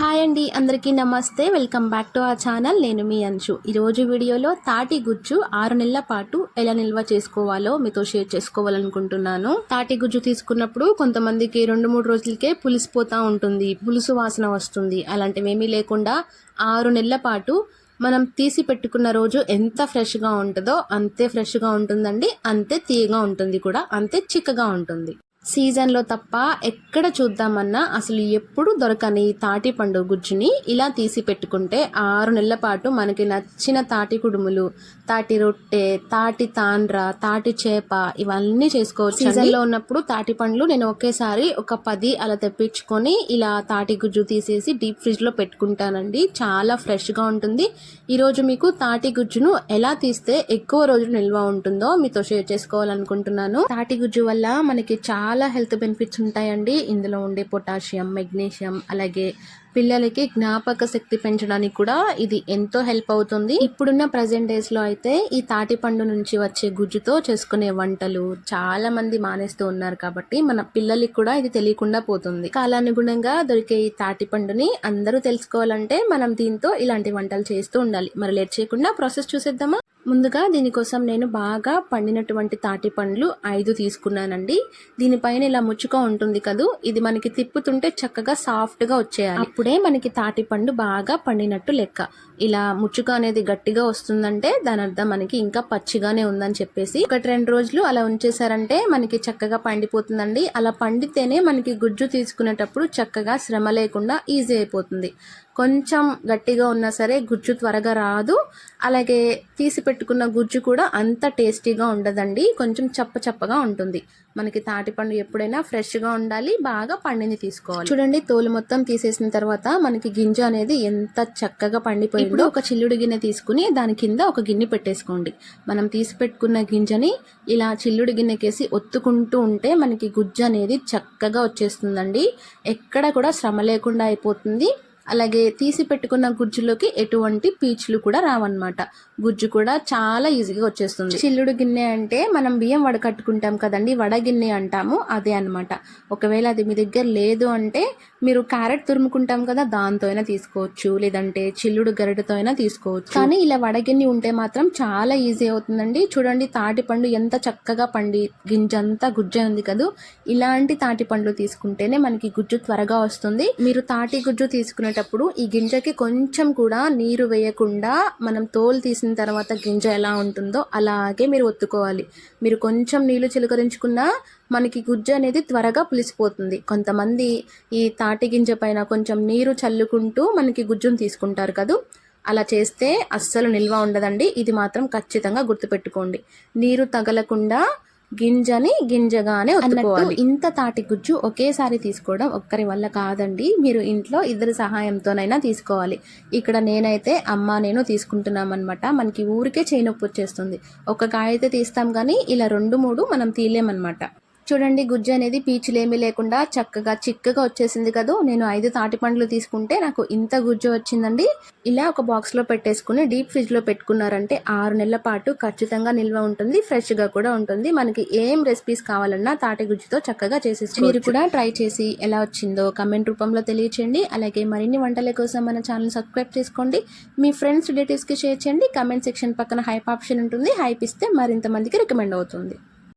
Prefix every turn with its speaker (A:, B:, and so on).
A: Hi అండి అందరికీ నమస్తే. Welcome back to our channel. నేను మీ అంశు. ఈరోజు వీడియోలో తాటి గుజ్జు ఆరు నెలల పాటు ఎలా నిల్వ చేసుకోవాలో మీతో షేర్ చేసుకోవాలనుకుంటున్నాను. తాటి గుజ్జు తీసుకున్నప్పుడు కొంతమందికి రెండు మూడు రోజులకే పులిసిపోతూ ఉంటుంది పులుసు వాసన వస్తుంది. అలాంటివేమీ లేకుండా ఆరు నెలల పాటు మనం తీసి పెట్టుకున్న రోజు ఎంత ఫ్రెష్గా ఉంటుందో అంతే ఫ్రెష్గా ఉంటుందండి అంతే తీయగా ఉంటుంది కూడా అంతే చిక్కగా ఉంటుంది. సీజన్లో తప్ప ఎక్కడ చూద్దామన్నా అసలు ఎప్పుడు దొరకని తాటి పండు గుజ్జుని ఇలా తీసి పెట్టుకుంటే ఆరు నెలల పాటు మనకి నచ్చిన తాటి కుడుములు తాటి రొట్టె తాటి తాండ్ర తాటి చేప ఇవన్నీ చేసుకోవచ్చు సీజన్లో ఉన్నప్పుడు తాటి పండ్లు నేను ఒకేసారి ఒక పది అలా తెప్పించుకొని ఇలా తాటి గుజ్జు తీసేసి డీప్ ఫ్రిడ్జ్లో పెట్టుకుంటానండి. చాలా ఫ్రెష్గా ఉంటుంది. ఈరోజు మీకు తాటి గుజ్జును ఎలా తీస్తే ఎక్కువ రోజులు నిల్వ ఉంటుందో మీతో షేర్ చేసుకోవాలనుకుంటున్నాను. తాటి గుజ్జు వల్ల మనకి చాలా చాలా హెల్త్ బెనిఫిట్స్ ఉంటాయండి. ఇందులో ఉండే పొటాషియం మెగ్నీషియం అలాగే పిల్లలకి జ్ఞాపక శక్తి పెంచడానికి కూడా ఇది ఎంతో హెల్ప్ అవుతుంది. ఇప్పుడున్న ప్రజెంట్ డేస్లో అయితే ఈ తాటి పండు నుంచి వచ్చే గుజ్జుతో చేసుకునే వంటలు చాలా మంది మానేస్తూ ఉన్నారు కాబట్టి మన పిల్లలకి కూడా ఇది తెలియకుండా పోతుంది. కాలానుగుణంగా దొరికే ఈ తాటి పండుని అందరూ తెలుసుకోవాలంటే మనం దీంతో ఇలాంటి వంటలు చేస్తూ ఉండాలి. మరి లేట్ చేయకుండా ప్రాసెస్ చూసేద్దామా? ముందుగా దీనికోసం నేను బాగా పండినటువంటి తాటి పండ్లు ఐదు తీసుకున్నానండి. దీనిపైన ఇలా ముచ్చుగా ఉంటుంది కదూ? ఇది మనకి తిప్పుతుంటే చక్కగా సాఫ్ట్గా వచ్చేయాలి. అప్పుడే మనకి తాటిపండు బాగా పండినట్టు లెక్క. ఇలా ముచ్చుక అనేది గట్టిగా వస్తుందంటే దాని అర్థం మనకి ఇంకా పచ్చిగానే ఉందని చెప్పేసి ఒకటి రెండు రోజులు అలా ఉంచేసారంటే మనకి చక్కగా పండిపోతుందండి. అలా పండితేనే మనకి గుజ్జు తీసుకునేటప్పుడు చక్కగా శ్రమ లేకుండా ఈజీ అయిపోతుంది. కొంచెం గట్టిగా ఉన్నా సరే గుజ్జు త్వరగా రాదు. అలాగే తీసి పెట్టుకున్న గుజ్జు కూడా అంత టేస్టీగా ఉండదండి. కొంచెం చప్ప చప్పగా ఉంటుంది. మనకి తాటిపండు ఎప్పుడైనా ఫ్రెష్గా ఉండాలి బాగా పండింది తీసుకోవాలి. చూడండి తోలు మొత్తం తీసేసిన తర్వాత మనకి గింజ అనేది ఎంత చక్కగా పండిపోయిందో. ఒక చిల్లుడు గిన్నె తీసుకుని దాని కింద ఒక గిన్నె పెట్టేసుకోండి. మనం తీసి పెట్టుకున్న గింజని ఇలా చిల్లుడు గిన్నెకేసి ఒత్తుకుంటూ ఉంటే మనకి గుజ్జు అనేది చక్కగా వచ్చేస్తుందండి. ఎక్కడ కూడా శ్రమ లేకుండా అయిపోతుంది. అలాగే తీసి పెట్టుకున్న గుజ్జులోకి ఎటువంటి పీచులు కూడా రావన్నమాట. గుజ్జు కూడా చాలా ఈజీగా వచ్చేస్తుంది. చిల్లుడు గిన్నె అంటే మనం బియ్యం వడకట్టుకుంటాం కదండి వడ గిన్నె అంటాము అదే అనమాట ఒకవేళ అది మీ దగ్గర లేదు అంటే మీరు క్యారెట్ తురుముకుంటాం కదా దాంతో అయినా తీసుకోవచ్చు. లేదంటే చిల్లుడు గరిటతో అయినా తీసుకోవచ్చు. కానీ ఇలా వడగిన్ని ఉంటే మాత్రం చాలా ఈజీ అవుతుందండి. చూడండి తాటి పండు ఎంత చక్కగా పండి గింజంతా గుజ్జు ఉంది కదా. ఇలాంటి తాటి పండ్లు తీసుకుంటేనే మనకి గుజ్జు త్వరగా వస్తుంది. మీరు తాటి గుజ్జు తీసుకునేటప్పుడు ఈ గింజకి కొంచెం కూడా నీరు వేయకుండా మనం తోలు తీసిన తర్వాత గింజ ఎలా ఉంటుందో అలాగే మీరు ఒత్తుకోవాలి. మీరు కొంచెం నీళ్ళు చిలకరించుకున్నా మనకి గుజ్జు అనేది త్వరగా పులిసిపోతుంది. కొంతమంది ఈ తాటి గింజ పైన కొంచెం నీరు చల్లుకుంటూ మనకి గుజ్జును తీసుకుంటారు కదా? అలా చేస్తే అస్సలు నిల్వ ఉండదండి. ఇది మాత్రం ఖచ్చితంగా గుర్తుపెట్టుకోండి. నీరు తగలకుండా గింజని గింజగానే అన్నట్టు ఇంత తాటి గుజ్జు ఒకేసారి తీసుకోవడం ఒక్కరి వల్ల కాదండి. మీరు ఇంట్లో ఇద్దరి సహాయంతోనైనా తీసుకోవాలి. ఇక్కడ నేనైతే అమ్మ నేను తీసుకుంటున్నాం అనమాట మనకి ఊరికే చేయి నొప్పి వచ్చేస్తుంది. ఒక కాయ అయితే తీస్తాం కానీ ఇలా రెండు మూడు మనం తీయలేమన్నమాట. చూడండి గుజ్జు అనేది పీచులేమీ లేకుండా చక్కగా చిక్కగా వచ్చేసింది కదా. నేను ఐదు తాటి పండ్లు తీసుకుంటే నాకు ఇంత గుజ్జు వచ్చిందండి. ఇలా ఒక బాక్స్లో పెట్టేసుకుని డీప్ ఫ్రిడ్జ్లో పెట్టుకున్నారంటే ఆరు నెలల పాటు ఖచ్చితంగా నిల్వ ఉంటుంది ఫ్రెష్గా కూడా ఉంటుంది. మనకి ఏం రెసిపీస్ కావాలన్నా తాటి గుజ్జుతో చక్కగా చేసేసి మీరు కూడా ట్రై చేసి ఎలా వచ్చిందో కమెంట్ రూపంలో తెలియచేయండి. అలాగే మరిన్ని వంటల కోసం మన ఛానల్ సబ్స్క్రైబ్ చేసుకోండి. మీ ఫ్రెండ్స్ రిలేటివ్స్కి షేర్ చేయండి. కమెంట్ సెక్షన్ పక్కన హైప్ ఆప్షన్ ఉంటుంది. హైప్ ఇస్తే మరింత మందికి రికమెండ్ అవుతుంది.